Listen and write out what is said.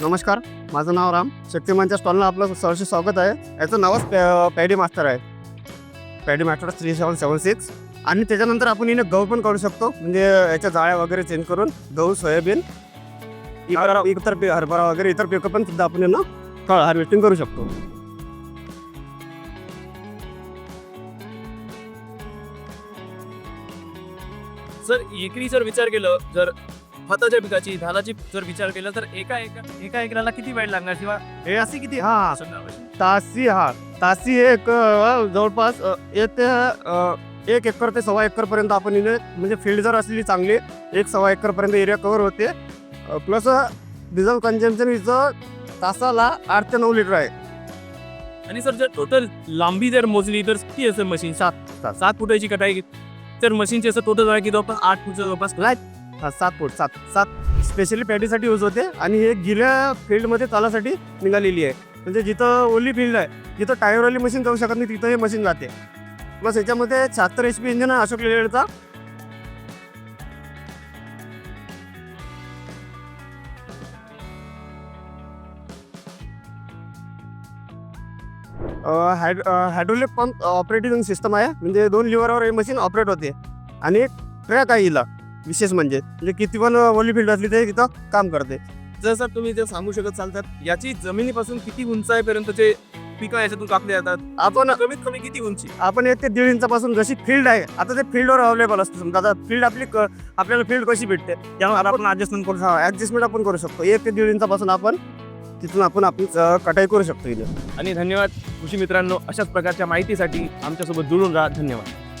नमस्कार माझं नाव राम. शक्तिमानच्या स्टॉलला आपलं सहर्ष स्वागत आहे. याचं नावच पॅ पॅडी मास्टर आहे. Paddy master three seven seven six आणि त्याच्यानंतर आपण इथे गहू पण करू शकतो. म्हणजे याच्या जाळ्या वगैरे चेंज करून गहू सोयाबीन इतर इतर पी हरभरा वगैरे इतर पिकं पण सुद्धा आपण यांना हार्वेस्टिंग करू शकतो. जर एकरी जर विचार केलं जर भाताच्या पिकाची धानाची जर विचार केला तर एका एका एका एकराला किती वेळ लागणार किंवा हे असे किती? हा. तासी हा. तासी एक अ, जवळपास अ, येते अ, एक एकर ते सव्वा एकरपर्यंत आपण इथे म्हणजे फील्ड जर असली चांगली एक सव्वा एकरपर्यंत एरिया कव्हर होते. प्लस डिझेल कन्झम्पशन हिचं तासाला आठ ते नऊ लिटर आहे. आणि सर जर टोटल लांबी जर मोजली तर किती असेल मशीन सात सात. फुटाची कटाई तर मशीनची असं टोटल आहे की जवळपास आठ फुटचं जवळपास हा, सात फूट सात सात स्पेशली पॅडीसाठी यूज होते आणि हे गिल्या फील्डमध्ये चालासाठी निघालेली आहे. म्हणजे जिथं ओली फील्ड आहे जिथं टायरवाली मशीन जाऊ शकत नाही तिथं हे मशीन जाते. बस याच्यामध्ये शहात्तर एच पी इंजिन आहे अशोक लेडचा हायड हायड्रोलिक पंप ऑपरेटिंग सिस्टम आहे. म्हणजे दोन लिव्हरवर हे मशीन ऑपरेट होते. आणि ट्रॅक आहे हिला. विशेष म्हणजे. म्हणजे किती पण ओली फील्ड असली तरी तिथं काम करते. जर सर तुम्ही जे सांगू शकत चाल तर याची जमिनीपासून किती उंचाईपर्यंतचे पिकं याच्यातून कापले जातात? आपण कमीत कमी किती उंची? आपण एक ते दीड इंचापासून जशी फील्ड आहे आता ते फील्डवर अवेलेबल असते. समजा आता फील्ड आपली क- आपल्याला फील्ड कशी भेटते त्यामुळे आपण ऍडजस्टमेंट करू शकतो ऍडजस्टमेंट आपण करू शकतो. एक ते दीड इंचापासून आपण तिथून आपण आपली अ, कटाई करू शकतो इथे. आणि धन्यवाद. कृषी मित्रांनो अशाच प्रकारच्या माहितीसाठी आमच्यासोबत जुळून राहा. धन्यवाद.